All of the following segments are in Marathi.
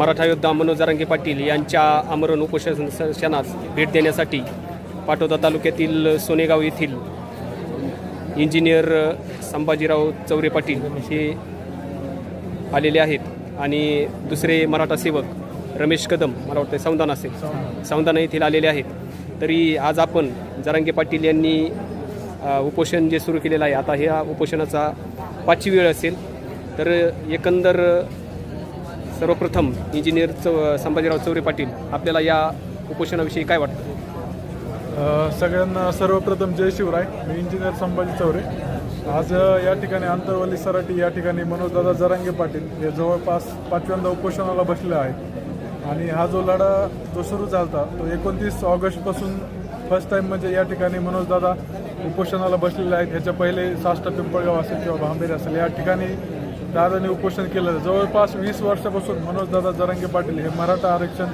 मराठा योद्धा मनोज जरांगे पाटील यांच्या आमरण उपोषणास भेट देण्यासाठी पाटोदा तालुक्यातील सोनेगाव येथील इंजिनियर संभाजीराव चौरे पाटील हे आलेले आहेत. आणि दुसरे मराठा सेवक रमेश कदम मला वाटतं संविधान असेल. संवदाना येथील आलेले आहेत. तरी आज आपण जरांगे पाटील यांनी उपोषण जे सुरू केलेलं आहे आता ह्या उपोषणाचा पाचवी वेळ असेल. तर एकंदर सर्वप्रथम इंजिनियर चौ संभाजीराव चौरे पाटील आपल्याला या उपोषणाविषयी काय वाटतं? सगळ्यांना सर्वप्रथम जय शिवराय. मी इंजिनियर संभाजी चौरे. आज या ठिकाणी आंतरवली सराटी या ठिकाणी मनोजदादा जरांगे पाटील हे जवळपास पाचव्यांदा उपोषणाला बसले आहेत. आणि हा जो लढा जो सुरू झाला तो एकोणतीस ऑगस्टपासून फर्स्ट टाईम म्हणजे या ठिकाणी मनोजदादा उपोषणाला बसलेले आहेत. ह्याच्या पहिले साष्टा पिंपळगाव असेल किंवा भांबेर असेल या ठिकाणी दादाने उपोषण केलं. जवळपास वीस वर्षापासून मनोजदादा जरांगे पाटील हे मराठा आरक्षण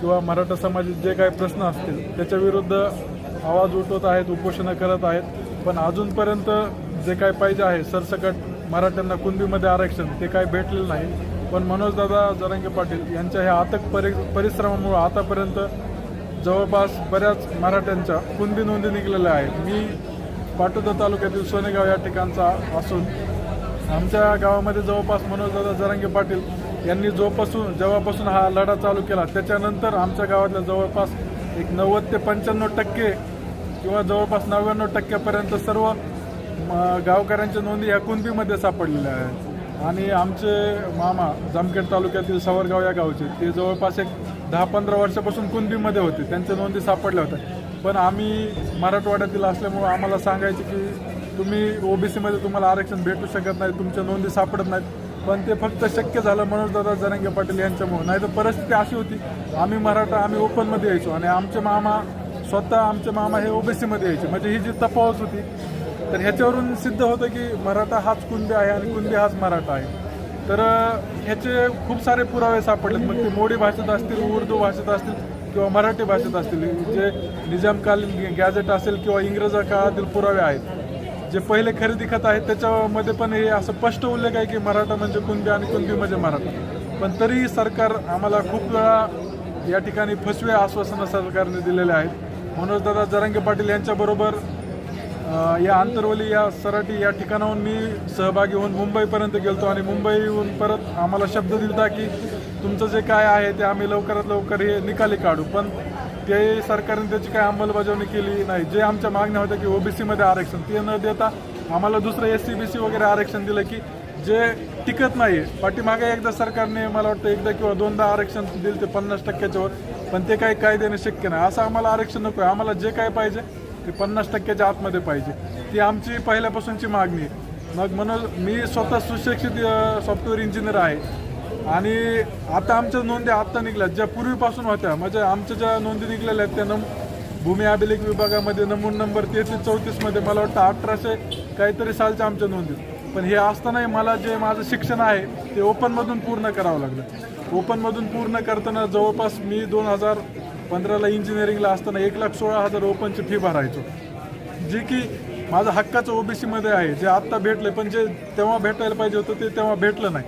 किंवा मराठा समाजात जे काही प्रश्न असतील त्याच्या विरुद्ध आवाज उठवत आहेत उपोषणं करत आहेत. पण अजूनपर्यंत जे काय पाहिजे आहे सरसकट मराठ्यांना कुणबीमध्ये आरक्षण ते काही भेटलेलं नाही. पण मनोजदादा जरांगे पाटील यांच्या ह्या आतक परि परिश्रमामुळं आतापर्यंत जवळपास बऱ्याच मराठ्यांच्या कुणबी नोंदी निघलेल्या आहेत. मी पाटोदा तालुक्यातील सोनेगाव या ठिकाणचा असून आमच्या गावामध्ये जवळपास मनोजदादा जरांगे पाटील यांनी जोपासून जेव्हापासून हा लढा चालू केला त्याच्यानंतर आमच्या गावातल्या जवळपास एक नव्वद ते पंच्याण्णव टक्के किंवा जवळपास नव्याण्णव टक्क्यापर्यंत सर्व म- गावकऱ्यांच्या नोंदी ह्या कुणबीमध्ये सापडलेल्या आहेत. आणि आमचे मामा जामखेड तालुक्यातील सावरगाव या गावचे ते जवळपास एक दहा पंधरा वर्षापासून कुणबीमध्ये होते. त्यांच्या नोंदी सापडल्या होत्या. पण आम्ही मराठवाड्यातील असल्यामुळं आम्हाला सांगायचे की तुम्ही ओबीसीमध्ये तुम्हाला आरक्षण भेटू शकत नाही तुमच्या नोंदी सापडत नाहीत. पण ते फक्त शक्य झालं मनोजदादा जरंगे पाटील यांच्यामुळे. नाही तर परिस्थिती अशी होती आम्ही मराठा आम्ही ओपनमध्ये यायचो आणि आमचे मामा स्वतः आमचे मामा हे ओबीसीमध्ये यायचे. म्हणजे ही जी तफावत होती तर ह्याच्यावरून सिद्ध होतं की मराठा हाच कुंदे आहे आणि कुंदे हाच मराठा आहे. तर ह्याचे खूप सारे पुरावे सापडलेत. मग ते मोडी भाषेत असतील उर्दू भाषेत असतील किंवा मराठी भाषेत असतील जे निजामकालीन गॅझेट असेल किंवा इंग्रज काळातील पुरावे आहेत जे पहिले खरेदी खत आहेत त्याच्यामध्ये पण हे असं स्पष्ट उल्लेख आहे की मराठा म्हणजे कुणबी आणि कुणबी म्हणजे मराठा. पण तरी सरकार आम्हाला खूप वेळा या ठिकाणी फसवे आश्वासनं सरकारने दिलेले आहेत. मनोजदादा जरांगे पाटील यांच्याबरोबर या आंतरवली या सराटी या ठिकाणाहून मी सहभागी होऊन मुंबईपर्यंत गेलतो आणि मुंबईहून परत आम्हाला शब्द दिलता की तुमचं जे काय आहे ते आम्ही लवकरात लवकर हे निकाली काढू. पण ते सरकारने त्याची काही अंमलबजावणी केली नाही. जे आमच्या मागण्या होत्या की ओबीसीमध्ये आरक्षण. ते न देता आम्हाला दुसरं एस सी बी सी वगैरे आरक्षण दिलं की जे टिकत नाही आहे पाठीमागे एकदा सरकारने मला वाटतं एकदा किंवा दोनदा आरक्षण दिलं ते पन्नास टक्क्याच्यावर पण ते काही काय देणं शक्य नाही. असं आम्हाला आरक्षण नको आहे. आम्हाला जे काय पाहिजे ते पन्नास टक्क्याच्या आतमध्ये पाहिजे. ती आमची पहिल्यापासूनची मागणी आहे. मग म्हणून मी स्वतः सुशिक्षित सॉफ्टवेअर इंजिनियर आहे. आणि आता आमच्या नोंदी आत्ता निघल्यात ज्या पूर्वीपासून होत्या म्हणजे आमच्या ज्या नोंदी निघलेल्या आहेत त्या नम भूमी अभिलेख विभागामध्ये नमून नंबर तेहतीस चौतीसमध्ये मला वाटतं अठराशे काहीतरी सालच्या आमच्या नोंदी. पण हे असतानाही मला जे माझं शिक्षण आहे ते ओपनमधून पूर्ण करावं लागलं. ओपनमधून पूर्ण करताना जवळपास मी दोन हजार पंधराला इंजिनिअरिंगला असताना एक लाख सोळा हजार ओपनची फी भरायचो. जे की माझं हक्काचं ओबीसीमध्ये आहे जे आत्ता भेटलं पण जे तेव्हा भेटायला पाहिजे होतं ते तेव्हा भेटलं नाही.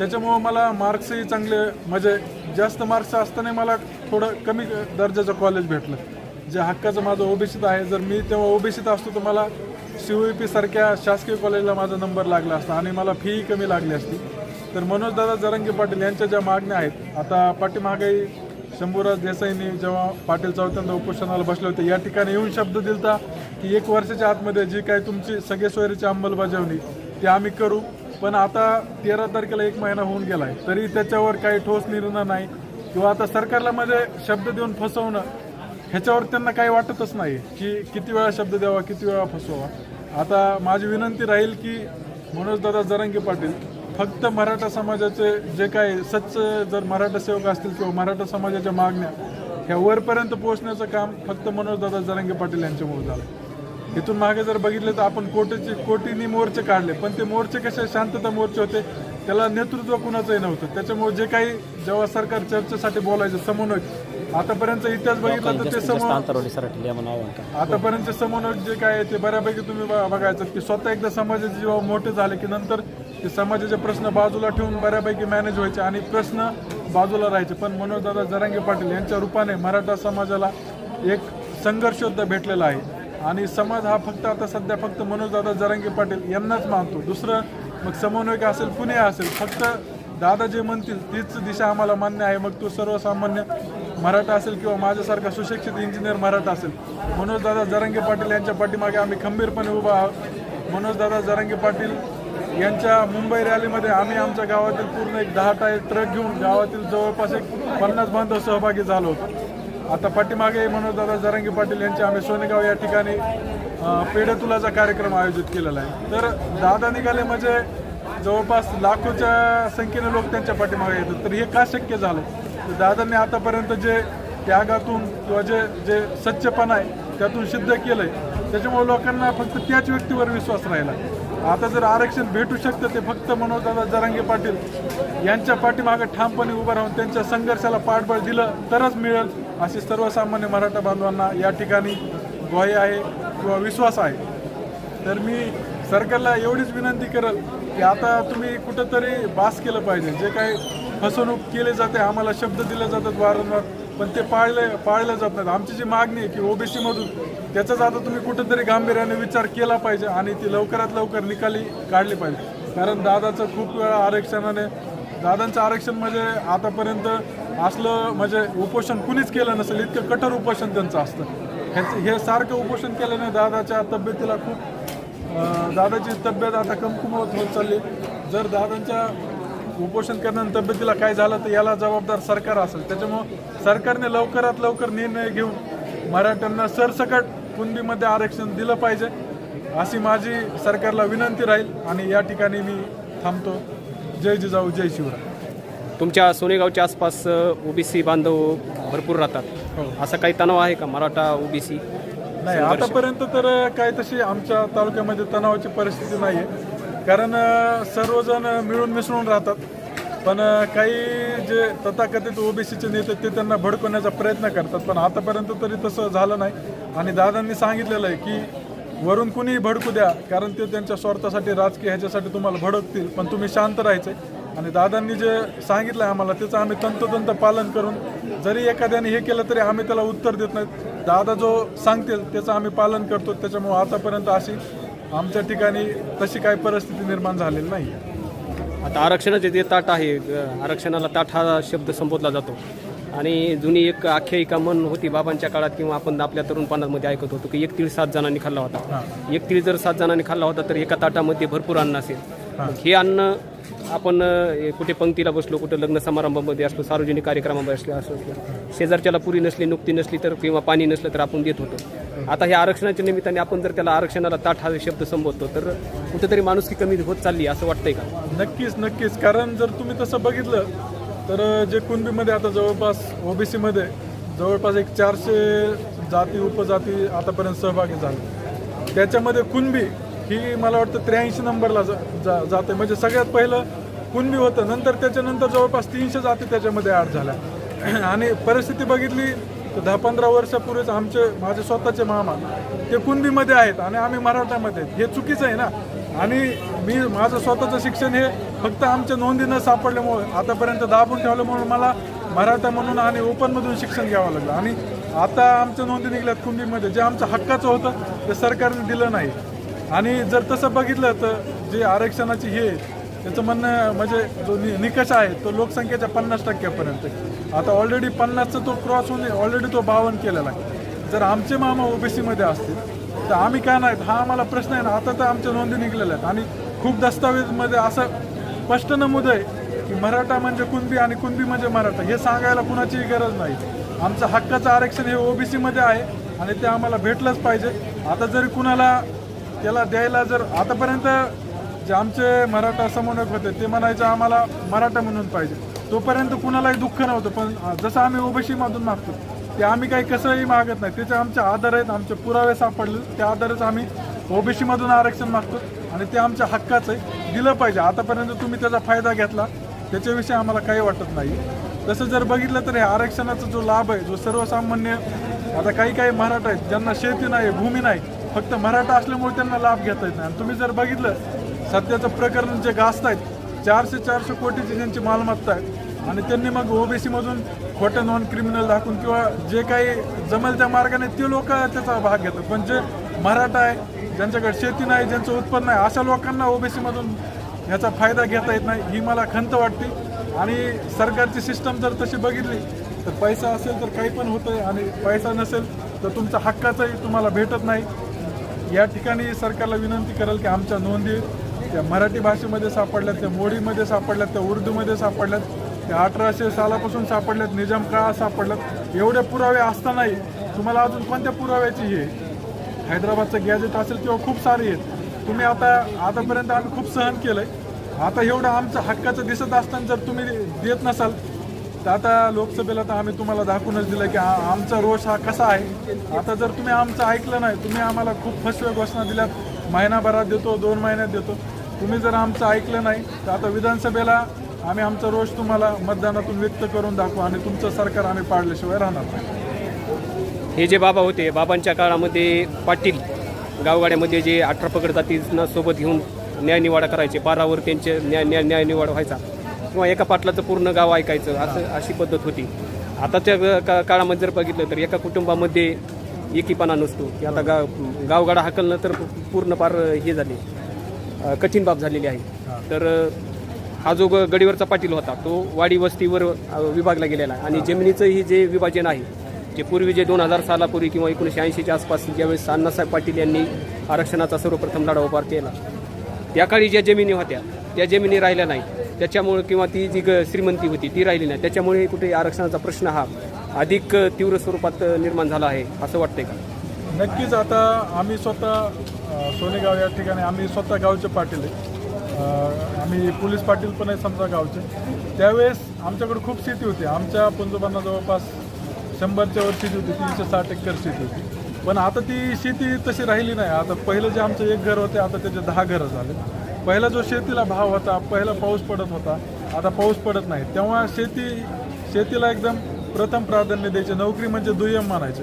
त्याच्यामुळं मला मार्क्सही चांगले म्हणजे जास्त मार्क्स असताना मला थोडं कमी दर्जाचं कॉलेज भेटलं. जे हक्काचं माझं ओबीसीत आहे. जर मी तेव्हा ओबीसीत असतो तर मला सी ओ पी सारख्या शासकीय कॉलेजला माझा नंबर लागला असता आणि मला फीही कमी लागली असती. तर मनोजदादा जरंगे पाटील यांच्या ज्या मागण्या आहेत आता पाठीमागेही शंभूराज देसाईंनी जेव्हा पाटील चौथ्यांदा उपोषणाला बसले होते या ठिकाणी येऊन शब्द दिलता की एक वर्षाच्या आतमध्ये जी काही तुमची सगळे सोयरीची अंमलबजावणी ती आम्ही करू. पण आता तेरा तारखेला एक महिना होऊन गेलाय. तरी त्याच्यावर काही ठोस निर्णय नाही. किंवा आता सरकारला मध्ये शब्द देऊन फसवणं ह्याच्यावर त्यांना काही वाटतच नाही की किती वेळा शब्द द्यावा किती वेळा फसवावा. आता माझी विनंती राहील की मनोजदादा जरांगे पाटील फक्त मराठा समाजाचे जे काही सच्च जर मराठा सेवक असतील किंवा मराठा समाजाच्या मागण्या ह्या वरपर्यंत पोहोचण्याचं काम फक्त मनोजदादा जरांगे पाटील यांच्यामुळे झालं. इथून मागे जर बघितलं तर आपण कोटीचे कोटीनी मोर्चे काढले. पण ते मोर्चे कसे शांतता मोर्चे होते त्याला नेतृत्व कुणाचंही नव्हतं. त्याच्यामुळे जे काही जेव्हा सरकार चर्चेसाठी बोलायचं समन्वयक आतापर्यंत इतिहास बघितला तर ते समोर आंतरवली सराठी या म्हणावं का आतापर्यंत समन्वयक जे काय ते बऱ्यापैकी तुम्ही बघायचं की स्वतः एकदा समाजाचे जेव्हा मोठे झाले की नंतर ते समाजाचे प्रश्न बाजूला ठेवून बऱ्यापैकी मॅनेज व्हायचे आणि प्रश्न बाजूला राहायचे. पण मनोजदादा जरांगे पाटील यांच्या रूपाने मराठा समाजाला एक संघर्षोद्ध भेटलेला आहे. आणि समाज हा फक्त आता सध्या फक्त मनोजदादा जरांगे पाटील यांनाच मानतो. दुसरं मग समन्वयक असेल पुणे असेल फक्त दादा जे म्हणतील तीच दिशा आम्हाला मान्य आहे. मग तो सर्वसामान्य मराठा असेल किंवा माझ्यासारखा सुशिक्षित इंजिनियर मराठा असेल. मनोजदादा जरांगे पाटील यांच्या पाठीमागे आम्ही खंबीरपणे उभा आहोत. मनोजदादा जरांगे पाटील यांच्या मुंबई रॅलीमध्ये आम्ही आमच्या गावातील पूर्ण एक दहा टाय ट्रक घेऊन गावातील जवळपास एक पन्नास बांधव सहभागी झालो होतो. आता पाठीमागे मनोजदादा जरंगी पाटील यांचे आम्ही सोनेगाव या ठिकाणी पेडतुलाचा कार्यक्रम आयोजित केलेला आहे. तर दादा निघाले म्हणजे जवळपास लाखोच्या संख्येने लोक त्यांच्या पाठीमागे येतात. तर हे का शक्य झालं? तर दादांनी आतापर्यंत जे त्यागातून किंवा जे जे सच्चपणा आहे त्यातून सिद्ध केलं आहे त्याच्यामुळे लोकांना फक्त त्याच व्यक्तीवर विश्वास राहिला. आता जर आरक्षण भेटू शकतं ते फक्त मनोजदादा जरांगे पाटील यांच्या पाठीमागे ठामपणे उभं राहून त्यांच्या संघर्षाला पाठबळ दिलं तरच मिळेल. अशी सर्वसामान्य मराठा बांधवांना या ठिकाणी ग्वाही आहे किंवा विश्वास आहे. तर मी सरकारला एवढीच विनंती करेल की आता तुम्ही कुठंतरी बास केलं पाहिजे. जे काही फसवणूक केली जाते आम्हाला शब्द दिले जातात वारंवार पण ते पाळले पाळले जात नाहीत. आमची जी मागणी आहे की ओबीसीमधून त्याचाच आता तुम्ही कुठंतरी गांभीर्याने विचार केला पाहिजे आणि ती लवकरात लवकर निकाली काढली पाहिजे. कारण दादाचं खूप वेळा आरक्षणाने दादांचं आरक्षण म्हणजे आतापर्यंत असलं म्हणजे उपोषण कुणीच केलं नसेल इतकं कठोर उपोषण त्यांचं असतं. ह्याचं- हे सारखं उपोषण केल्याने दादाच्या तब्येतीला खूप दादाची तब्येत आता कमकुमवत होत चालली. जर दादांच्या उपोषण करण्याने तब्येतीला काय झालं तर याला जबाबदार सरकार असेल. त्याच्यामुळं सरकारने लवकरात लवकर निर्णय घेऊन मराठ्यांना सरसकट कुंडीमध्ये आरक्षण दिलं पाहिजे अशी माझी सरकारला विनंती राहील. आणि या ठिकाणी मी थांबतो. जय जिजाऊ जय शिवराय. तुमच्या सोनेगावच्या आसपास ओबीसी बांधव भरपूर राहतात. हो. असा काही तणाव आहे का मराठा ओबीसी? नाही आतापर्यंत तर काय तशी आमच्या तालुक्यामध्ये तणावाची परिस्थिती नाही आहे कारण सर्वजण मिळून मिसळून राहतात. पण काही जे तथाकथित ओबीसीचे नेते ते त्यांना भडकवण्याचा प्रयत्न करतात. पण आतापर्यंत तरी तसं झालं नाही. आणि दादांनी सांगितलेलं आहे की वरून कुणीही भडकू द्या कारण ते त्यांच्या स्वार्थासाठी राजकीय ह्याच्यासाठी तुम्हाला भडकतील. पण तुम्ही शांत राहायचे आणि दादांनी जे सांगितलं आहे आम्हाला त्याचं आम्ही तंतोतंत पालन करून जरी एखाद्याने हे केलं तरी आम्ही त्याला उत्तर देत नाहीत दादा जो सांगतील त्याचं आम्ही पालन करतो. त्याच्यामुळे आतापर्यंत अशी आमच्या ठिकाणी तशी काही परिस्थिती निर्माण झालेली नाही. आता आरक्षणाचे जे ताट आहे आरक्षणाला ताट हा शब्द संबोधला जातो. आणि जुनी एक आख्यायिका म्हण होती बाबांच्या काळात किंवा आपण आपल्या तरुणपणामध्ये ऐकत होतो की एक तीळ सात जणांनी खाल्ला होता. एक तीळ जर सात जणांनी खाल्ला होता तर एका ताटामध्ये भरपूर अन्न असेल. हे अन्न आपण कुठे पंक्तीला बसलो कुठे लग्न समारंभामध्ये असलो सार्वजनिक कार्यक्रमामध्ये असलो असं असलं. शेजारच्याला पुरी नसली नुकती नसली तर किंवा पाणी नसलं तर आपण देत होतो. आता ह्या आरक्षणाच्या निमित्ताने आपण जर त्याला आरक्षणाला ताट हा शब्द संबोधतो तर कुठेतरी माणुसकी कमी होत चालली असं वाटतंय का? नक्कीच नक्कीच. कारण जर तुम्ही तसं बघितलं तर जे कुणबीमध्ये आता जवळपास ओबीसीमध्ये जवळपास एक चारशे जाती उपजाती आतापर्यंत सहभागी झाले. त्याच्यामध्ये कुणबी ही मला वाटतं त्र्याऐंशी नंबरला जा जा- जाते. म्हणजे सगळ्यात पहिलं कुणबी होतं. नंतर त्याच्यानंतर जवळपास तीनशे जाती त्याच्यामध्ये आठ झाल्या. आणि परिस्थिती बघितली तर दहा पंधरा वर्षापूर्वीच आमचे माझे स्वतःचे मामा ते कुणबीमध्ये आहेत आणि आम्ही मराठामध्ये आहेत. हे चुकीचं आहे ना? आणि मी माझं स्वतःचं शिक्षण हे फक्त आमच्या नोंदी न सापडल्यामुळे आतापर्यंत दाबून ठेवल्यामुळे मला मराठा म्हणून आणि ओपनमधून शिक्षण घ्यावं लागलं. आणि आता आमच्या नोंदी निघल्यात कुंडीमध्ये जे आमचं हक्काचं होतं ते सरकारने दिलं नाही. आणि जर तसं बघितलं तर जे आरक्षणाची हे आहे, त्याचं म्हणणं म्हणजे जो नि निकष आहे तो लोकसंख्येच्या पन्नास टक्क्यापर्यंत. आता ऑलरेडी पन्नासचा तो क्रॉस होऊन ऑलरेडी तो बावन केलेला आहे. जर आमचे मामा ओबीसीमध्ये असतील तर आम्ही का नाहीत हा आम्हाला प्रश्न आहे ना आता तर आमच्या नोंदी निघलेल्या आहेत. आणि खूप दस्तावेजमध्ये असं स्पष्ट नमूद आहे की मराठा म्हणजे कुणबी आणि कुणबी म्हणजे मराठा. हे सांगायला कुणाचीही गरज नाही. आमचं हक्काचं आरक्षण हे ओबीसीमध्ये आहे आणि ते आम्हाला भेटलंच पाहिजे. आता जरी कुणाला त्याला द्यायला जर आतापर्यंत जे आमचे मराठा समन्वयक होते ते म्हणायचे आम्हाला मराठा म्हणून पाहिजे. तोपर्यंत कुणालाही दुःख नव्हतं पण जसं आम्ही ओबीसी मधून मागतो ते आम्ही काही कसंही मागत नाही. त्याचे आमचे आधार आहेत आमचे पुरावे सापडले. त्या आधारच आम्ही ओबीसीमधून आरक्षण मागतो आणि ते आमच्या हक्काचं आहे. दिलं पाहिजे. आतापर्यंत तुम्ही त्याचा फायदा घेतला त्याच्याविषयी आम्हाला काही वाटत नाही. तसं जर बघितलं तर हे आरक्षणाचा जो लाभ आहे जो सर्वसामान्य आता काही काही मराठा आहेत ज्यांना शेती नाही भूमी नाही फक्त मराठा असल्यामुळे त्यांना लाभ घेता येत नाही. आणि तुम्ही जर बघितलं सध्याचं प्रकरण जे गाजत आहेत चारशे चारशे कोटीची ज्यांची मालमत्ता आहे आणि त्यांनी मग ओबीसीमधून खोटं नॉन क्रिमिनल दाखवून किंवा जे काही जमेल त्या मार्गाने ते लोक त्याचा भाग घेतात. पण जे मराठा आहे ज्यांच्याकडे शेती नाही ज्यांचं उत्पन्न आहे अशा लोकांना ओबीसीमधून ह्याचा फायदा घेता येत नाही ही मला खंत वाटते. आणि सरकारची सिस्टम जर तशी बघितली तर पैसा असेल तर काही पण होतं आहे आणि पैसा नसेल तर तुमचा हक्काचाही तुम्हाला भेटत नाही. या ठिकाणी सरकारला विनंती करेल की आमच्या नोंदी त्या मराठी भाषेमध्ये सापडल्यात त्या मोडीमध्ये सापडल्यात त्या उर्दूमध्ये सापडल्यात त्या अठराशे सालापासून सापडल्यात निजाम काळात सापडल्यात. एवढे पुरावे असतानाही तुम्हाला अजून कोणत्या पुराव्याची हे? हैदराबादचं गॅजेट असेल किंवा खूप सारे आहेत तुम्ही आता आतापर्यंत आम्ही खूप सहन केलं आहे आता एवढं आमचं हक्काचं दिसत असताना जर तुम्ही देत नसाल तर आता लोकसभेला तर आम्ही तुम्हाला दाखवूनच दिलं की आमचा रोष हा कसा आहे. आता जर तुम्ही आमचं ऐकलं नाही तुम्ही आम्हाला खूप फसव्या घोषणा दिल्यात. महिनाभरात देतो दोन महिन्यात देतो. तुम्ही जर आमचं ऐकलं नाही तर आता विधानसभेला आम्ही आमचा रोष तुम्हाला मतदानातून व्यक्त करून दाखवू आणि तुमचं सरकार आम्ही पाडल्याशिवाय राहणार नाही. हे जे बाबा होते बाबांच्या काळामध्ये पाटील गावगाड्यामध्ये जे अठरा पकड जातींना सोबत घेऊन न्यायनिवाडा करायचे. बारावर त्यांचे न्याय न्याय न्यायनिवाडा व्हायचा. किंवा एका पाटलाचं पूर्ण गाव ऐकायचं असं अशी पद्धत होती. आताच्या का काळामध्ये जर बघितलं तर एका कुटुंबामध्ये एकीपणा नसतो. की आता गाव गावगाडा हाकलणं तर पूर्ण फार हे झाले. कठीण बाब झालेली आहे. तर हा जो गडीवरचा पाटील होता तो वाडी वस्तीवर विभागला गेलेला आहे. आणि जमिनीचं ही जे विभाजन आहे जे पूर्वी जे दोन हजार सालापूर्वी किंवा एकोणीसशे ऐंशीच्या आसपास ज्यावेळेस अण्णासाहेब पाटील यांनी आरक्षणाचा सर्वप्रथम लढा उभार केला त्या काळी ज्या जमिनी होत्या त्या जमिनी राहिल्या नाही त्याच्यामुळे किंवा ती जी ग श्रीमंती होती ती राहिली नाही. त्याच्यामुळे कुठे आरक्षणाचा प्रश्न हा अधिक तीव्र स्वरूपात निर्माण झाला आहे असं वाटतंय का? नक्कीच आता आम्ही स्वतः सोनेगाव या ठिकाणी आम्ही स्वतः गावचे पाटील आहे. आम्ही पोलीस पाटील पण आहे समजा गावचे. त्यावेळेस आमच्याकडे खूप शेती होती. आमच्या पंजोबांना जवळपास शंभरच्या वर शेती होती तीनशे साठ एकर शेती होती. पण आता ती शेती तशी राहिली नाही. आता पहिलं जे आमचं एक घर होते आता त्याचे दहा घरं झाले. पहिला जो शेतीला भाव होता पहिला पाऊस पडत होता आता पाऊस पडत नाही. तेव्हा शेती शेतीला एकदम प्रथम प्राधान्य द्यायचे. नोकरी म्हणजे दुय्यम मानायचे.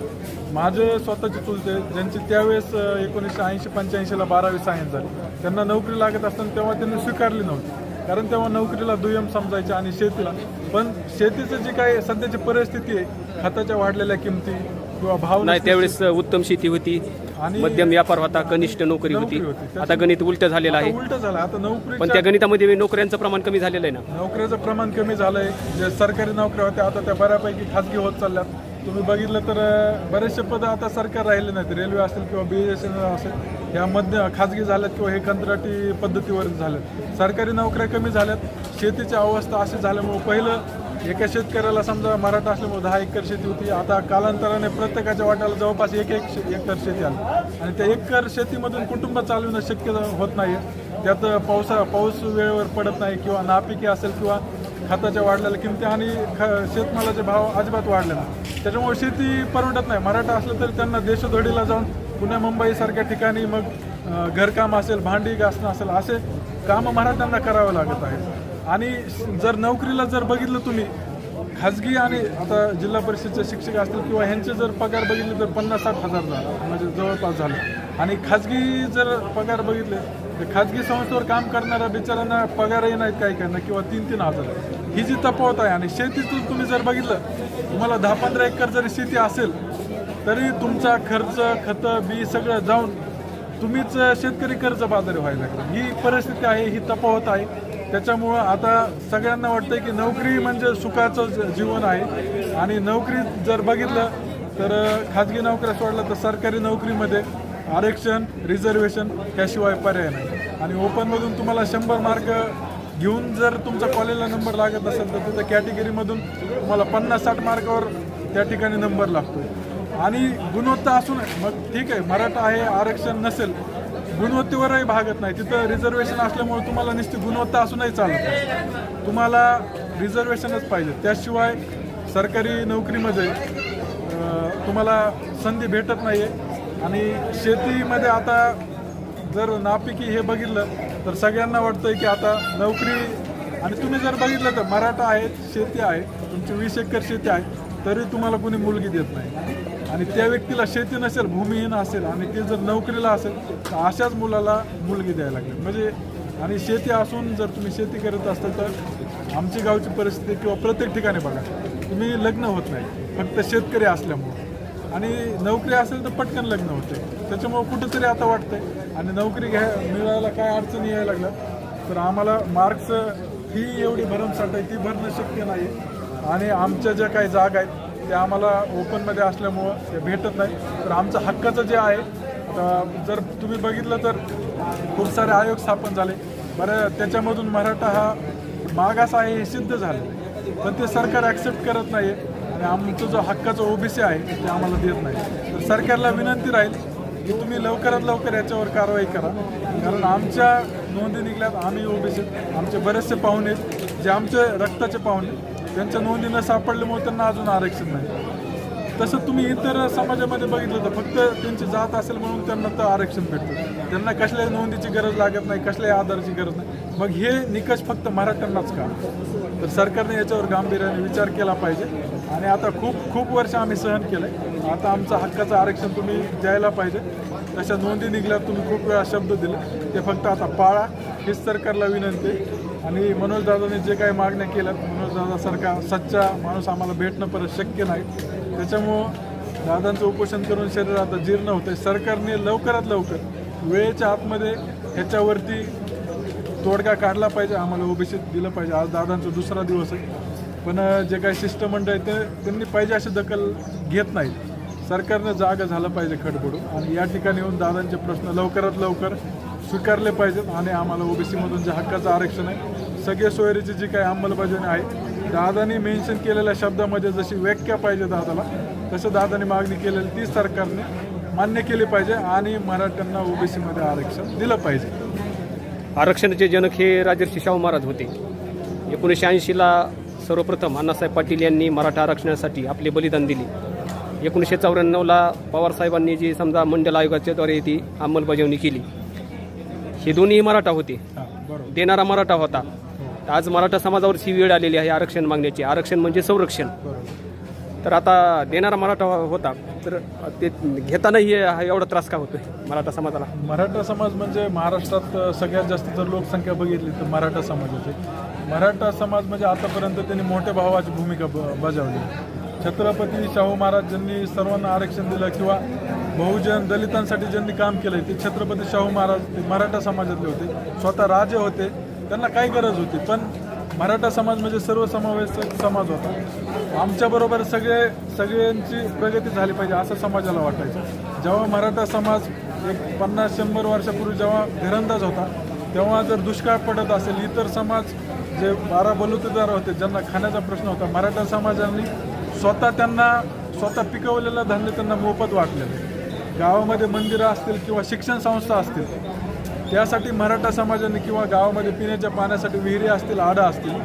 माझे स्वतःचे चुलते ज्यांची त्यावेळेस एकोणीसशे ऐंशी पंच्याऐंशीला बारावी सायन्स झाली. त्यांना नोकरी लागत असताना तेव्हा त्यांनी स्वीकारली नव्हती. कारण तेव्हा नोकरीला दुय्यम समजायचे आणि शेतीला. पण शेतीचं जी काही सध्याची परिस्थिती आहे खताच्या वाढलेल्या किमती किंवा भाव नाही त्यावेळेस उत्तम शेती होती. आणि मध्यम व्यापार होता कनिष्ठ नोकरी होती. नोकरी होती. आता गणित उलट झालेलं आहे. उलट झालं आता पण नोकरी त्या गणितामध्ये नोकऱ्यांचं प्रमाण कमी झालेलं आहे ना. नोकऱ्याचं प्रमाण कमी झालंय. जे सरकारी नोकऱ्या होत्या आता त्या बऱ्यापैकी खाजगी होत चालल्यात. तुम्ही बघितलं तर अं, बरेचसे पदं आता सरकार राहिले नाहीत. रेल्वे असेल किंवा बी एस एन एल असेल या मध्य खाजगी झाल्यात किंवा हे कंत्राटी पद्धतीवर झाल्यात. सरकारी नोकऱ्या कमी झाल्यात. शेतीची अवस्था अशी झाल्यामुळं पहिलं एका शेतकऱ्याला समजा मराठा असल्यामुळे दहा एकर शेती होती. आता कालांतराने प्रत्येकाच्या वाट्याला जवळपास एक एक शे- एकर शेती आली. आणि त्या एकर शेतीमधून कुटुंब चालवणं शक्य होत नाही. त्यात पावसा पाऊस वेळेवर पडत नाही किंवा नापिकी असेल किंवा खताच्या वाढलेल्या किमती आणि ख शेतमालाचे भाव अजिबात वाढले नाही. त्याच्यामुळे शेती परवडत नाही. मराठा असलं तरी त्यांना देशोधडीला जाऊन पुणे मुंबईसारख्या ठिकाणी मग घरकाम असेल भांडी घासणं असेल असे कामं मराठ्यांना करावं लागत आहे आणि जर नोकरीला जर बघितलं तुम्ही खाजगी आणि आता जिल्हा परिषदचे शिक्षक असतील किंवा ह्यांचे जर पगार बघितले तर पन्नास साठ हजार झाला म्हणजे जवळपास झालं. आणि खाजगी जर पगार बघितले तर खाजगी संस्थेवर काम करणाऱ्या बिचारांना पगारही नाहीत काही काहींना किंवा तीन तीन हजार. ही जी तफावत आहे आणि शेतीतून तुम्ही जर बघितलं तुम्हाला दहा पंधरा एकर जरी शेती असेल तरी तुमचा खर्च खतं बी सगळं जाऊन तुम्हीच शेतकरी कर्ज बाजारी व्हायला लागला. ही परिस्थिती आहे ही तफावत आहे. त्याच्यामुळं आता सगळ्यांना वाटतंय की नोकरी म्हणजे सुखाचं जीवन आहे. आणि नोकरी जर बघितलं तर खाजगी नोकऱ्या सोडलं तर सरकारी नोकरीमध्ये आरक्षण रिझर्वेशन ह्याशिवाय पर्याय नाही. आणि ओपनमधून तुम्हाला शंभर मार्क घेऊन जर तुमचा कॉलेजला नंबर लागत असेल तर तिथं कॅटेगरीमधून तुम्हाला पन्नास साठ मार्कावर त्या ठिकाणी नंबर लागतो. आणि गुणवत्ता असून मग ठीक आहे मराठा आहे आरक्षण नसेल गुणवत्तेवरही भागत नाही. तिथं रिझर्वेशन असल्यामुळे तुम्हाला निश्चित गुणवत्ता असूनही चालत तुम्हाला रिझर्वेशनच पाहिजे. त्याशिवाय सरकारी नोकरीमध्ये तुम्हाला संधी भेटत नाही आहे आणि शेतीमध्ये आता जर नापिकी हे बघितलं तर सगळ्यांना वाटतंय की आता नोकरी आणि तुम्ही जर बघितलं तर मराठा आहे शेती आहे तुमची वीस एकर शेती आहे तरी तुम्हाला कोणी मुलगी देत नाही. आणि त्या व्यक्तीला शेती नसेल भूमिहीन असेल आणि ते जर नोकरीला असेल तर अशाच मुलाला मुलगी द्यायला लागली. म्हणजे आणि शेती असून जर तुम्ही शेती करत असाल तर आमची गावची परिस्थिती किंवा प्रत्येक ठिकाणी बघा तुम्ही लग्न होत नाही. फक्त शेतकरी असल्यामुळं. आणि नोकरी असेल तर पटकन लग्न होते. त्याच्यामुळं कुठंतरी आता वाटतंय आणि नोकरी घ्या मिळायला काय अडचणी यायला लागल्या तर आम्हाला मार्क्स ही एवढी भरमसाठ आहे ती भरणं शक्य नाही आणि आमच्या ज्या काही जागा आहेत ते आम्हाला ओपनमध्ये असल्यामुळं ते भेटत नाही. तर आमचं हक्काचं जे आहे तर जर तुम्ही बघितलं तर खूप सारे आयोग स्थापन झाले. बरं त्याच्यामधून मराठा हा मागास आहे हे सिद्ध झालं. पण ते सरकार ॲक्सेप्ट करत नाही आणि आमचं जो हक्काचं ओबीसी आहे ते आम्हाला देत नाही. तर सरकारला विनंती राहील की तुम्ही लवकरात लवकर याच्यावर कारवाई करा. कारण आमच्या नोंदी निघल्यात आम्ही ओबीसी आमचे बरेचसे पाहुणे आहेत जे आमचे रक्ताचे पाहुणे त्यांच्या नोंदी न सापडल्यामुळे त्यांना अजून आरक्षण नाही. तसं तुम्ही इतर समाजामध्ये बघितलं तर फक्त त्यांची जात असेल म्हणून त्यांना तर आरक्षण भेटतं. त्यांना कसल्याही नोंदीची गरज लागत नाही कसल्याही आधाराची गरज नाही. मग हे निकष फक्त मराठ्यांनाच का? तर सरकारने याच्यावर गांभीर्याने विचार केला पाहिजे. आणि आता खूप खूप वर्ष आम्ही सहन केलं आता आमचं हक्काचं आरक्षण तुम्ही द्यायला पाहिजे. तशा नोंदी निघल्या तुम्ही खूप वेळा शब्द दिले. ते फक्त आता पाळा हेच सरकारला विनंती आणि मनोज दादाने जे काही मागण्या केल्या दादासारखा सच्चा माणूस आम्हाला भेटणं परत शक्य नाही. त्याच्यामुळं दादांचं उपोषण करून शरीर आता जीर्ण होतं सरकारने लवकरात लवकर वेळेच्या आतमध्ये ह्याच्यावरती तोडगा काढला पाहिजे आम्हाला ओबीसीत दिलं पाहिजे. आज दादांचा दुसरा दिवस आहे. पण जे काही शिष्टमंडळ आहे ते त्यांनी पाहिजे अशी दखल घेत नाहीत. सरकारनं जागा झालं पाहिजे खडबडून आणि या ठिकाणी येऊन दादांचे प्रश्न लवकरात लवकर स्वीकारले पाहिजेत आणि आम्हाला ओबीसीमधून जे हक्काचं आरक्षण आहे सगळे सोयरीची जी काही अंमलबजावणी आहे दादानी मेन्शन केलेल्या शब्दामध्ये जशी व्याख्या पाहिजे दादाला तसं दादानी मागणी केलेली ती सरकारने मान्य केली पाहिजे आणि मराठ्यांना ओबीसीमध्ये आरक्षण दिलं पाहिजे. आरक्षणाचे जनक हे राजर्षी शाहू महाराज होते. एकोणीसशे ऐंशीला सर्वप्रथम अण्णासाहेब पाटील यांनी मराठा आरक्षणासाठी आपले बलिदान दिले. एकोणीसशे चौऱ्याण्णवला पवारसाहेबांनी जी समजा मंडल आयोगाच्याद्वारे ती अंमलबजावणी केली. हे दोन्ही मराठा होते. बरोबर. देणारा मराठा होता. आज मराठा समाजावरची वेळ आलेली आहे आरक्षण मागण्याची. आरक्षण म्हणजे संरक्षण. तर आता देणारा मराठा होता तर ते घेतानाही हा एवढा त्रास का होतोय मराठा समाजाला? मराठा समाज म्हणजे महाराष्ट्रात सगळ्यात जास्त जर लोकसंख्या बघितली तर मराठा समाजाची. मराठा समाज म्हणजे आतापर्यंत त्यांनी मोठ्या भावाची भूमिका ब बजावली. छत्रपती शाहू महाराज ज्यांनी सर्वांना आरक्षण दिलं किंवा बहुजन दलितांसाठी ज्यांनी काम केलं ते छत्रपती शाहू महाराज ते मराठा समाजातले होते. स्वतः राजे होते. त्यांना काय गरज होती? पण मराठा समाज म्हणजे सर्व समावेशक समाज होता. आमच्याबरोबर सगळे सगळ्यांची प्रगती झाली पाहिजे असं समाजाला वाटायचं. जेव्हा मराठा समाज एक पन्नास शंभर वर्षापूर्वी जेव्हा घरंदाज होता तेव्हा जर दुष्काळ पडत असेल इतर समाज जे बारा बलुतेदार होते ज्यांना खाण्याचा प्रश्न होता मराठा समाजाने स्वतः त्यांना स्वतः पिकवलेलं धान्य त्यांना मोफत वाटलेलं. गावामध्ये मंदिरं असतील किंवा शिक्षण संस्था असतील त्यासाठी मराठा समाजाने किंवा गावामध्ये पिण्याच्या पाण्यासाठी विहिरी असतील आडा असतील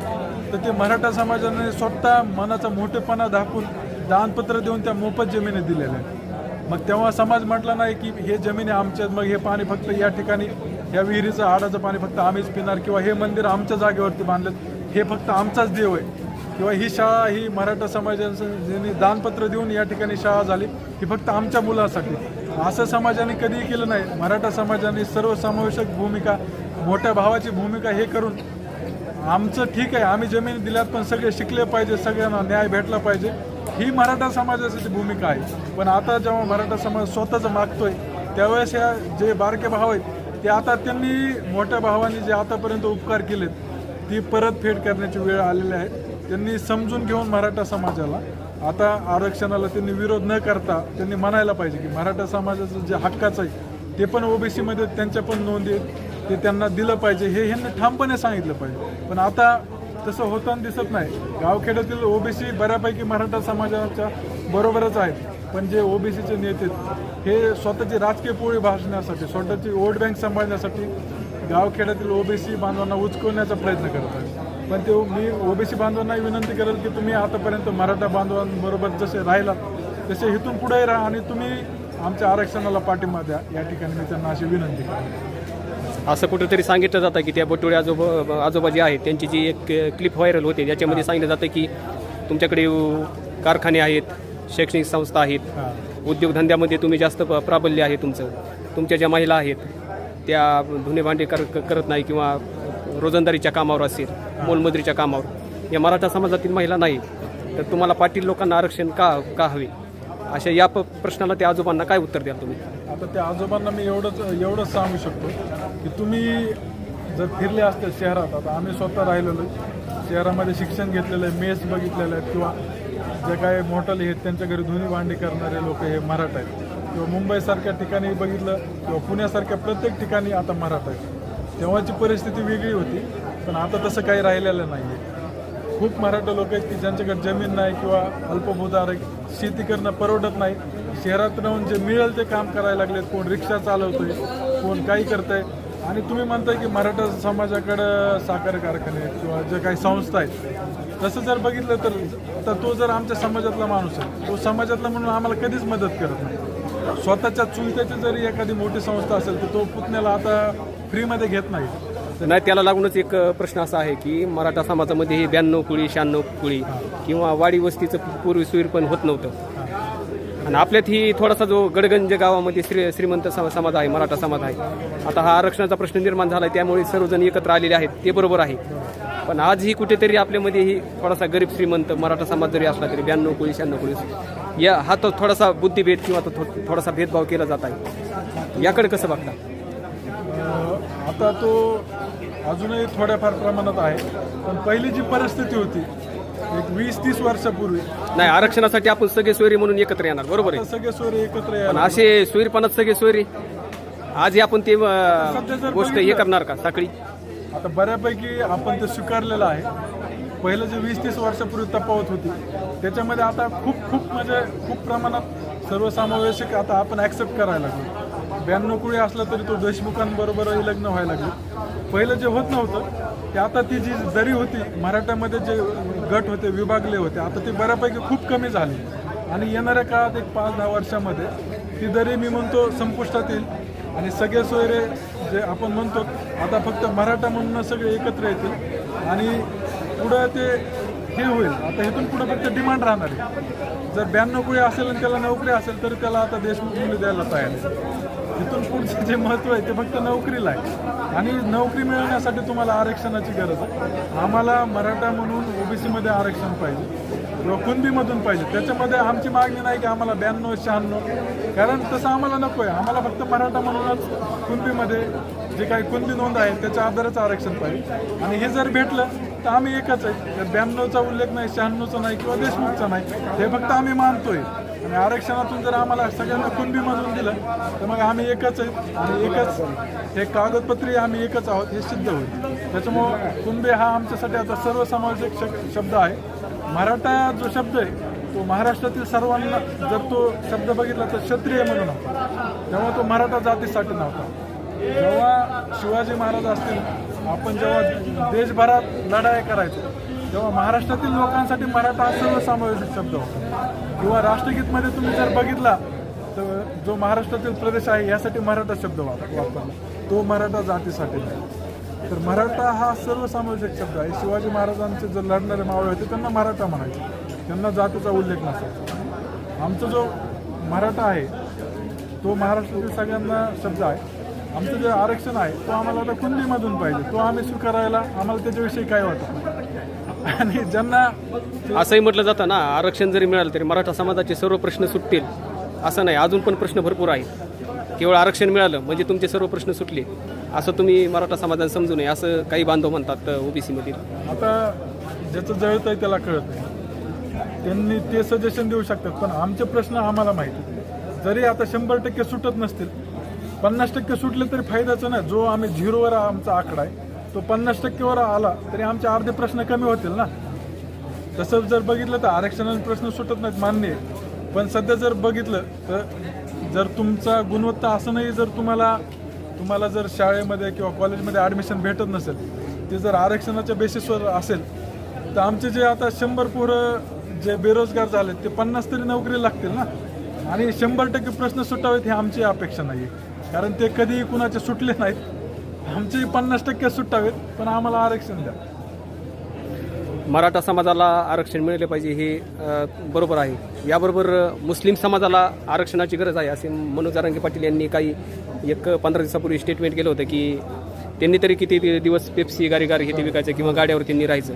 तर ते मराठा समाजाने स्वतः मनाचा मोठेपणा दाखवून दानपत्र देऊन त्या मोफत जमिनी दिलेल्या आहेत. मग तेव्हा समाज म्हटला नाही की हे जमिनी आमच्या मग हे पाणी फक्त या ठिकाणी या विहिरीचं आडाचं पाणी फक्त आम्हीच पिणार किंवा हे मंदिर आमच्या जागेवरती बांधलं हे फक्त आमचाच देव आहे. किंवा ही शाळा ही मराठा समाजाचं ज्यांनी दानपत्र देऊन या ठिकाणी शाळा झाली ही फक्त आमच्या मुलासाठी. असं समाजाने कधीही केलं नाही. मराठा समाजाने सर्वसमावेशक भूमिका मोठ्या भावाची भूमिका हे करून आमचं ठीक आहे आम्ही जमीन दिल्यात पण सगळे शिकले पाहिजे सगळ्यांना न्याय भेटला पाहिजे ही मराठा समाजाची भूमिका आहे. पण आता जेव्हा मराठा समाज स्वतःच मागतोय त्यावेळेस या जे बारके भाव आहेत ते आता त्यांनी मोठ्या भावांनी जे आतापर्यंत उपकार केलेत ती परतफेड करण्याची वेळ आलेली आहे. त्यांनी समजून घेऊन मराठा समाजाला आता आरक्षणाला त्यांनी विरोध न करता त्यांनी म्हणायला पाहिजे की मराठा समाजाचं जे हक्काचं आहे ते पण ओबीसीमध्ये त्यांच्या पण नोंदी ते त्यांना दिलं पाहिजे हे ह्यांनी ठामपणे सांगितलं पाहिजे. पण आता तसं होताना दिसत नाही. गावखेड्यातील ओबीसी बऱ्यापैकी मराठा समाजाच्या बरोबरच आहेत. पण जे ओबीसीचे नेते हे स्वतःची राजकीय पोळी भासण्यासाठी स्वतःची वोट बँक सांभाळण्यासाठी गावखेड्यातील ओबीसी बांधवांना उचकवण्याचा प्रयत्न करत आहेत. पण ते मी ओबीसी बांधवांना विनंती करेल की तुम्ही आतापर्यंत मराठा बांधवांबरोबर जसे राहिलात तसे इथून पुढे राहा आणि तुम्ही आमच्या आरक्षणाला पाठिंबा द्या. या ठिकाणी मी त्यांना अशी विनंती करतो. असं कुठेतरी सांगितलं जातं की त्या बटोळे आजोबा आजोबा जे आहेत. त्यांची जी एक क्लिप व्हायरल होते ज्याच्यामध्ये सांगितलं जातं की तुमच्याकडे कारखाने आहेत शैक्षणिक संस्था आहेत उद्योगधंद्यामध्ये तुम्ही जास्त प्राबल्य आहे तुमचं. तुमच्या ज्या महिला आहेत त्या धुणे भांडे कर करत नाही किंवा रोजंदारीच्या कामावर असेल मोलमजुरीच्या कामावर. या मराठा समाजातील महिला नाही तर तुम्हाला पाटील लोकांना आरक्षण का का हवे? अशा या प प्रश्नाला त्या आजोबांना काय उत्तर द्याल तुम्ही? आता त्या आजोबांना मी एवढंच एवढंच सांगू शकतो की तुम्ही जर फिरले असते शहरात आता आम्ही स्वतः राहिलेलो. शहरामध्ये शिक्षण घेतलेलं आहे मेस बघितलेलं आहे किंवा जे काय मोठाले आहेत त्यांच्या घरी धुनी भांडी करणारे लोक हे मराठा आहेत. किंवा मुंबईसारख्या ठिकाणी बघितलं किंवा पुण्यासारख्या प्रत्येक ठिकाणी आता मराठा आहेत. तेव्हाची परिस्थिती वेगळी होती पण आता तसं काही राहिलेलं नाही आहे खूप मराठा लोक आहेत की ज्यांच्याकडे जमीन नाही किंवा अल्पभूधार शेती करणं परवडत नाही. शहरात राहून जे मिळेल ते काम करायला लागलेत कोण रिक्षा चालवतोय कोण काही करतंय. आणि तुम्ही म्हणताय की मराठा समाजाकडं साखर कारखाने आहेत किंवा जे काही संस्था आहेत. तसं जर बघितलं तर तर तो जर आमच्या समाजातला माणूस आहे तो समाजातला म्हणून आम्हाला कधीच मदत करत नाही. स्वतःच्या चुलत्याची जरी एखादी मोठी संस्था असेल तर तो पुतण्याला आता फ्रीमध्ये घेत नाही. नाही त्याला लागूनच एक प्रश्न असा आहे की मराठा समाजामध्ये हे ब्याण्णव कुळी शहाण्णव कुळी किंवा वाडी वस्तीचं पूर्वी सुईर पण होत नव्हतं. आणि आपल्यात ही थोडासा जो गडगंज गावामध्ये श्री श्रीमंत सम- समाज आहे मराठा समाज आहे आता हा आरक्षणाचा प्रश्न निर्माण झाला आहे त्यामुळे सर्वजण एकत्र आलेले आहेत ते बरोबर आहे. पण आजही कुठेतरी आपल्यामध्ये ही थोडासा गरीब श्रीमंत मराठा समाज जरी असला तरी ब्याण्णव कुळी शहाण्णव कुळी या हा तो थोडासा बुद्धिभेद किंवा तो थोडासा भेदभाव केला जात आहे. याकडे कसं बघता? आता तो अजूनही थोड्याफार प्रमाणात आहे. पण पहिली जी परिस्थिती होती एक वीस तीस वर्षापूर्वी. नाही आरक्षणासाठी आपण सगळे सोयरी म्हणून एकत्र येणार बरोबर आहे? सगळे सोयरे एकत्र पण यायला असे सोयरीपणात सगळे सोयरी? आज हे आपण ते अं, सध्या जर गोष्ट हे बघितलं- करणार का साखळी? आता बऱ्यापैकी आपण ते स्वीकारलेलं आहे. पहिलं जे वीस तीस वर्षापूर्वी तफावत होती त्याच्यामध्ये आता खूप खूप म्हणजे खूप प्रमाणात सर्वसमावेशक आता आपण ॲक्सेप्ट करायला लागलो. ब्याण्णव कुळी असला तरी तो देशमुखांबरोबरही लग्न व्हायला लागलं. पहिलं जे होत नव्हतं ते आता ती जी दरी होती मराठ्यामध्ये जे गट होते विभागले होते आता ते बऱ्यापैकी खूप कमी झाली. आणि येणाऱ्या काळात एक पाच दहा वर्षामध्ये ती दरी मी म्हणतो संपुष्टात येईल. आणि सगळे सोयरे जे आपण म्हणतो आता फक्त मराठा म्हणून सगळे एकत्र येतील. आणि पुढं ते हे होईल. आता इथून पुढं फक्त डिमांड राहणार आहे. जर ब्याण्णव कुळी असेल आणि त्याला नोकरी असेल तर त्याला आता देशमुख मुली द्यायला तयार आहे. तिथून पुढचं जे महत्त्व आहे ते फक्त नोकरीला आहे. आणि नोकरी मिळवण्यासाठी तुम्हाला आरक्षणाची गरज आहे. आम्हाला मराठा म्हणून ओबीसीमध्ये आरक्षण पाहिजे किंवा कुणबीमधून पाहिजे. त्याच्यामध्ये आमची मागणी नाही की आम्हाला ब्याण्णव शहाण्णव. कारण तसं आम्हाला नको आहे आम्हाला फक्त मराठा म्हणूनच कुणबीमध्ये जे काही कुणबी नोंद आहे त्याच्या आधारेच आरक्षण पाहिजे. आणि हे जर भेटलं तर आम्ही एकच आहे. ब्याण्णवचा उल्लेख नाही शहाण्णवचा नाही किंवा देशमुखचा नाही. हे फक्त आम्ही मानतोय. आणि आरक्षणातून जर आम्हाला सगळ्यांना कुणबीमधून दिलं तर मग आम्ही एकच आहे. आणि एकच हे कागदपत्री आम्ही एकच आहोत हे सिद्ध होईल. त्याच्यामुळं कुणबी हा आमच्यासाठी आता सर्वसमावेशक श शब्द आहे. मराठा जो शब्द आहे तो महाराष्ट्रातील सर्वांना जर तो शब्द बघितला तर क्षत्रिय म्हणून होता तेव्हा तो मराठा जातीसाठी नव्हता. जेव्हा शिवाजी महाराज असतील आपण जेव्हा देशभरात लढाई करायचो तेव्हा महाराष्ट्रातील लोकांसाठी मराठा हा सर्वसमावेशक शब्द होता. किंवा राष्ट्रगीतमध्ये तुम्ही जर बघितला तर जो महाराष्ट्रातील प्रदेश आहे यासाठी मराठा शब्द वापरला. तो मराठा जातीसाठी नाही. तर मराठा हा सर्वसमावेशक शब्द आहे. शिवाजी महाराजांचे जर लढणारे मावळे होते त्यांना मराठा म्हणायचे. त्यांना जातीचा उल्लेख नसायचा. आमचा जो मराठा आहे तो महाराष्ट्रातील सगळ्यांना शब्द आहे. आमचं जे आरक्षण आहे तो आम्हाला आता कुंडीमधून पाहिजे. तो आम्ही स्वीकारायला आम्हाला त्याच्याविषयी काय वाटत नाही. आणि ज्यांना असंही म्हटलं जातं ना आरक्षण जरी मिळालं तरी मराठा समाजाचे सर्व प्रश्न सुटतील असं नाही. अजून पण प्रश्न भरपूर आहेत. केवळ आरक्षण मिळालं म्हणजे तुमचे सर्व प्रश्न सुटले. असं तुम्ही मराठा समाजाने समजू नये असं काही बांधव म्हणतात ओबीसीमधील. आता ज्याचं जळत आहे त्याला कळत नाही. त्यांनी ते सजेशन देऊ शकतात पण आमचे प्रश्न आम्हाला माहिती आहेत. जरी आता शंभर टक्के सुटत नसतील पन्नास टक्के सुटले तरी फायद्याचं नाही. जो आम्ही झिरोवर आमचा आकडा आहे तो पन्नास टक्केवर आला तरी आमचे अर्धे प्रश्न कमी होतील ना? तसंच जर बघितलं तर आरक्षणाचे प्रश्न सुटत नाहीत मान्य आहे. पण सध्या जर बघितलं तर जर तुमचा गुणवत्ता असं नाही जर तुम्हाला तुम्हाला जर शाळेमध्ये किंवा कॉलेजमध्ये ॲडमिशन भेटत नसेल ते जर आरक्षणाच्या बेसिसवर असेल तर आमचे जे आता शंभर पोरं जे बेरोजगार झालेत ते पन्नास तरी नोकरी लागतील ना? आणि शंभर टक्के प्रश्न सुटावेत ही आमची अपेक्षा नाही आहे कारण ते कधीही कुणाचे सुटले नाहीत. आमचे पन्नास टक्के सुटावेत पण आम्हाला आरक्षण द्या. मराठा समाजाला आरक्षण मिळाले पाहिजे हे अ, बरोबर आहे. याबरोबर अ, मुस्लिम समाजाला आरक्षणाची गरज आहे असे मनोज जारंगे पाटील यांनी काही एक पंधरा दिवसापूर्वी स्टेटमेंट केलं होतं की त्यांनी तरी किती दि- दिवस पेप्सी गारी गारी हे ते विकायचं किंवा गाड्यावर त्यांनी राहायचं.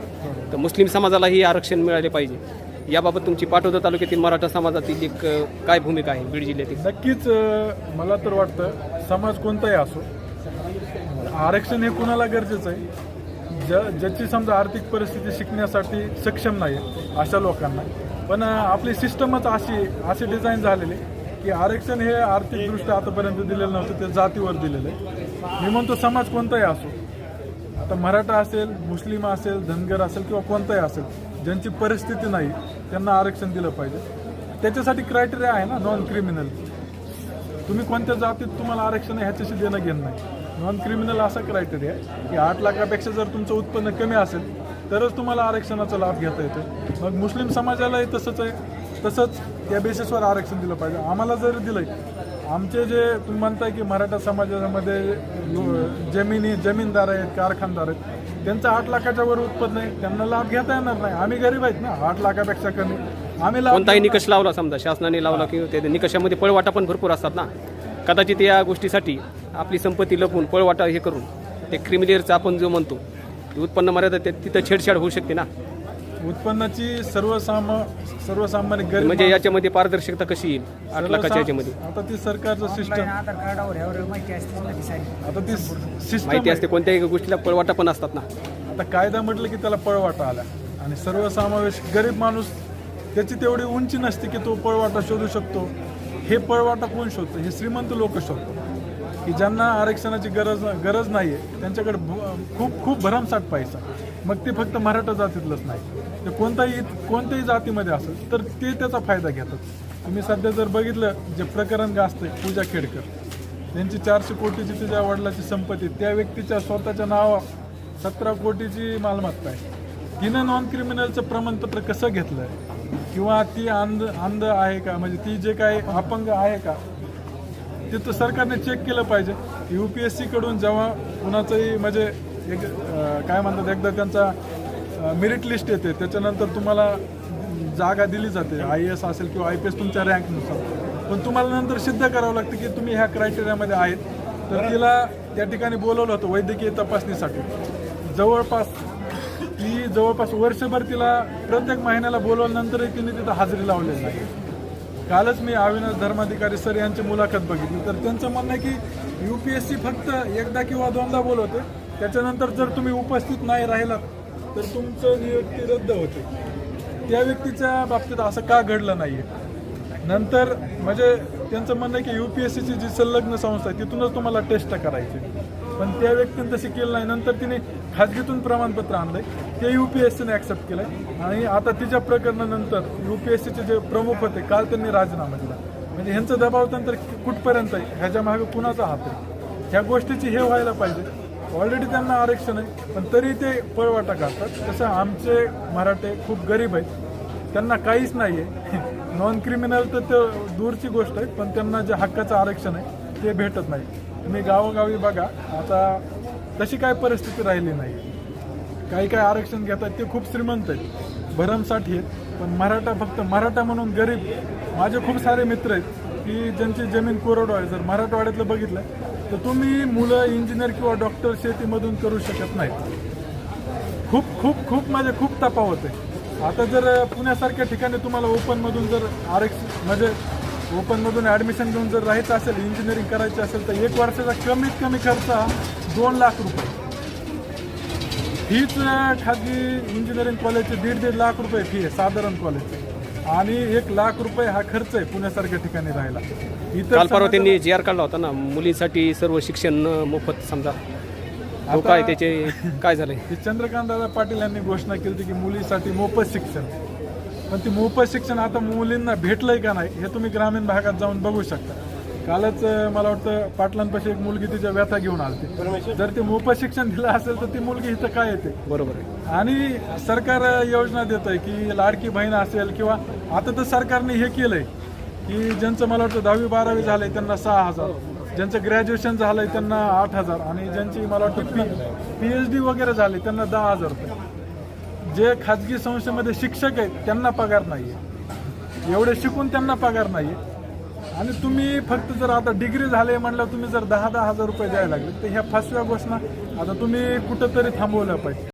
तर मुस्लिम समाजालाही आरक्षण मिळाले पाहिजे. याबाबत तुमची पाटोदा तालुक्यातील मराठा समाजातील एक अ, काय भूमिका आहे बीड जिल्ह्यातील? नक्कीच अ, मला तर वाटतं समाज कोणताही असो आरक्षण हे कुणाला गरजेचं आहे? ज ज्याची समजा आर्थिक परिस्थिती शिकण्यासाठी सक्षम नाही अशा लोकांना. पण आपली सिस्टमच अशी असे डिझाईन झालेली की आरक्षण हे आर्थिकदृष्ट्या आतापर्यंत दिलेलं नव्हतं ते जातीवर दिलेलं आहे. मी म्हणतो समाज कोणताही असो आता मराठा असेल मुस्लिम असेल धनगर असेल किंवा कोणताही असेल ज्यांची परिस्थिती नाही त्यांना आरक्षण दिलं पाहिजे. त्याच्यासाठी क्रायटेरिया आहे ना नॉन क्रिमिनल तुम्ही कोणत्या जातीत तुम्हाला आरक्षण ह्याच्याशी देणं घेणं नाही. नॉन क्रिमिनल असा क्रायटेरिया आहे की आठ लाखापेक्षा जर तुमचं उत्पन्न कमी असेल तरच तुम्हाला आरक्षणाचा लाभ घेता येतो. मग मुस्लिम समाजालाही तसंच आहे. तसंच त्या बेसिसवर आरक्षण दिलं पाहिजे. आम्हाला जर दिलंय आमचे जे तुम्ही म्हणताय की मराठा समाजामध्ये जमिनी जमीनदार आहेत कारखानदार आहेत त्यांचं आठ लाखाच्या वर उत्पन्न आहे. त्यांना लाभ घेता येणार नाही. आम्ही गरीब आहेत ना. आठ लाखापेक्षा कमी. आम्ही कोणताही निकष लावला समजा शासनाने लावला की ते निकषामध्ये पळवाटा पण भरपूर असतात ना. कदाचित या गोष्टीसाठी आपली संपत्ती लपवून पळवाटा हे करून ते क्रिमिलेअरचं आपण जो म्हणतो ते उत्पन्न मर्यादा ते- तिथं छेडछाड होऊ शकते ना? उत्पन्नाची सर्वसाम सर्वसामान्य गरीब म्हणजे याच्यामध्ये पारदर्शकता कशी येईल? आठ लाखाच्या याच्यामध्ये. आता ती सरकारचं सिस्टम. आता ती सिस्टम माहिती असते कोणत्याही गोष्टीला पळवाटा पण असतात ना. आता कायदा म्हटलं की त्याला पळवाटा आला. आणि सर्वसमावेश गरीब माणूस त्याची तेवढी उंची नसते की तो पळवाटा शोधू शकतो. हे पळवाटा कोण शोधतं? हे श्रीमंत लोक शोधतो की ज्यांना आरक्षणाची गरज गरज नाही आहे त्यांच्याकडे खूप खूप भरमसाठ पैसा. मग ते फक्त मराठा जातीतलंच नाही. ते कोणताही कोणत्याही जातीमध्ये असेल तर ते त्याचा फायदा घेतात. तुम्ही सध्या जर बघितलं जे प्रकरण गाजतंय पूजा खेडकर. त्यांची चारशे कोटीची तिच्या वडिलाची संपत्ती त्या व्यक्तीच्या स्वतःच्या नावा सतरा कोटीची मालमत्ता आहे. तिनं नॉन क्रिमिनलचं प्रमाणपत्र कसं घेतलं आहे किंवा ती अंध अंध आहे का? म्हणजे ती जे काही अपंग आहे का? ते तर सरकारने चेक केलं पाहिजे. यू पी एस सीकडून जेव्हा कुणाचंही म्हणजे एक काय म्हणतात एकदा त्यांचा मेरिट लिस्ट येते त्याच्यानंतर तुम्हाला जागा दिली जाते. आय एस असेल किंवा आय पी एस तुमच्या रँकनुसार पण तुम्हाला नंतर सिद्ध करावं लागतं की तुम्ही ह्या क्रायटेरियामध्ये आहेत. तर तिला त्या ठिकाणी बोलवलं होतं वैद्यकीय तपासणीसाठी. जवळपास जवळपास वर्षभर तिला प्रत्येक महिन्याला बोलवल्यानंतरही तिने तिथं हजेरी लावलेली नाही. कालच मी अविनाश धर्माधिकारी सर यांची मुलाखत बघितली. तर त्यांचं म्हणणं आहे की यू पी एस सी फक्त एकदा किंवा दोनदा बोलवते. त्याच्यानंतर जर तुम्ही उपस्थित नाही राहिलात तर तुमचं नियुक्ती रद्द होते. त्या व्यक्तीच्या बाबतीत असं का घडलं नाही नंतर म्हणजे त्यांचं म्हणणं आहे की यू पी एस सीची जी संलग्न संस्था आहे तिथूनच तुम्हाला टेस्ट करायची. पण त्या व्यक्तीने तसं केलं नाही. नंतर तिने खाजगीतून प्रमाणपत्र आणलंय. ते यू पी एस सीने ॲक्सेप्ट केलंय. आणि आता तिच्या प्रकरणानंतर यू पी एस सीचे जे प्रमुख होते काल त्यांनी राजीनामा दिला. म्हणजे ह्यांचं दबाव नंतर कुठपर्यंत आहे? ह्याच्या मागे कुणाचा हात आहे? ह्या गोष्टीची हे व्हायला पाहिजे. ऑलरेडी त्यांना आरक्षण आहे पण तरी ते पळवाटा काढतात. तसं आमचे मराठे खूप गरीब आहेत. त्यांना काहीच नाही आहे नॉन क्रिमिनल तर दूरची गोष्ट आहे पण त्यांना जे हक्काचं आरक्षण आहे ते भेटत नाही. तुम्ही गावोगावी बघा आता तशी काय परिस्थिती राहिली नाही. काही काही आरक्षण घेतात ते खूप श्रीमंत आहेत. भरमसाठी आहेत पण मराठा फक्त मराठा म्हणून गरीब. माझे खूप सारे मित्र आहेत की ज्यांची जमीन कोरडो आहे. जर मराठवाड्यातलं बघितलं तर तुम्ही मुलं इंजिनियर किंवा डॉक्टर शेतीमधून करू शकत नाहीत. खूप खूप खूप माझे खूप तपावत आहे. आता जर पुण्यासारख्या ठिकाणी तुम्हाला ओपनमधून जर आरक्षण म्हणजे ओपनमधून ॲडमिशन घेऊन जर राहायचं असेल इंजिनिअरिंग करायची असेल तर एक वर्षाचा कमीत कमी खर्च हा दोन लाख रुपये. फीच खाजगी इंजिनिअरिंग कॉलेजचे दीड दीड लाख रुपये फी आहे साधारण कॉलेजचे आणि एक लाख रुपये हा खर्च आहे पुण्यासारख्या ठिकाणी राहायला. काल परवा त्यांनी जी आर काढला होता ना मुलींसाठी सर्व शिक्षण मोफत समजा. काय त्याचे काय झालंय? की चंद्रकांत दादा पाटील यांनी घोषणा केली होती की मुलीसाठी मोफत शिक्षण. पण ती मोफत शिक्षण आता मुलींना भेटलंय का नाही हे तुम्ही ग्रामीण भागात जाऊन बघू शकता. कालच मला वाटतं पाटलांपाशी एक मुलगी तिच्या व्यथा घेऊन आलती जर ते मोफत शिक्षण दिलं असेल तर ती मुलगी इथं काय येते? बरोबर आहे. आणि सरकार योजना देत आहे की लाडकी बहीण असेल किंवा आता तर सरकारने हे केलंय की ज्यांचं मला वाटतं दहावी बारावी झालंय त्यांना सहा हजार. ज्यांचं ग्रॅज्युएशन झालंय त्यांना आठ हजार. आणि ज्यांची मला वाटतं पी पी एच डी वगैरे झाले त्यांना दहा हजार रुपये. जे खाजगी संस्थेमध्ये शिक्षक आहेत त्यांना पगार नाही आहे एवढे शिकून त्यांना पगार नाही आहे आणि तुम्ही फक्त जर आता डिग्री झाले म्हटलं तुम्ही जर दहा दहा हजार रुपये द्यायला लागले तर ह्या फसव्या घोषणा आता तुम्ही कुठंतरी थांबवल्या पाहिजे.